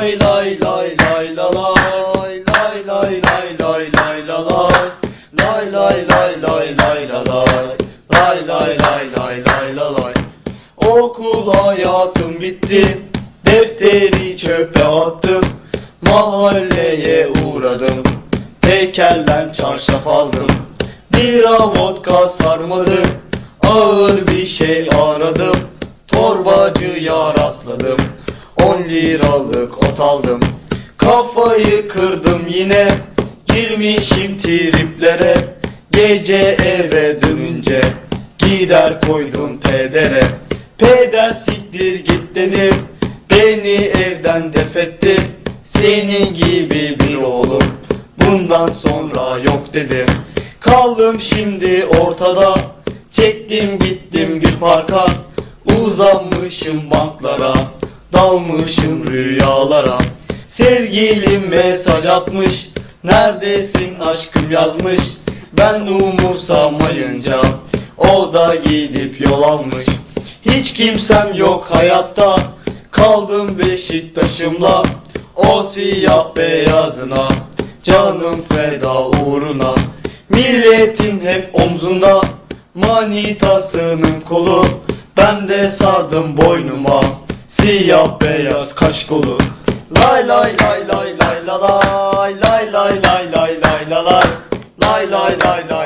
Lay lay lay lay la lay lay lay lay lay lay la lay lay lay lay lay lay la lay lay lay lay lay lay la lay Okul hayatım bitti Defteri çöpe attım Mahalleye uğradım Heykelden çarşaf aldım Bira vodka sarmadı Ağır bir şey aradım Torbacıya rastladım 10 liralık ot aldım. Kafayı kırdım yine Girmişim triplere. Gece eve dönünce Gider koydum pedere. Peder siktir git dedim Beni evden defetti Senin gibi bir oğlum Bundan sonra yok dedim Kaldım şimdi ortada Çektim gittim bir parka. Uzanmışım banklara Dalmışım rüyalara. Sevgilim mesaj atmış Neredesin aşkım? yazmış. Ben umursamayınca O da gidip yol almış. Hiç kimsem yok hayatta Kaldım Beşiktaş'ımla O siyah beyazına Canım feda uğruna. Milletin hep omzunda Manitasının kolu Ben de sardım boynuma Siyah beyaz kaş kolu Lay lay lay lay lay la lay. Lay lay lay lay lay la lay. Lay lay lay lay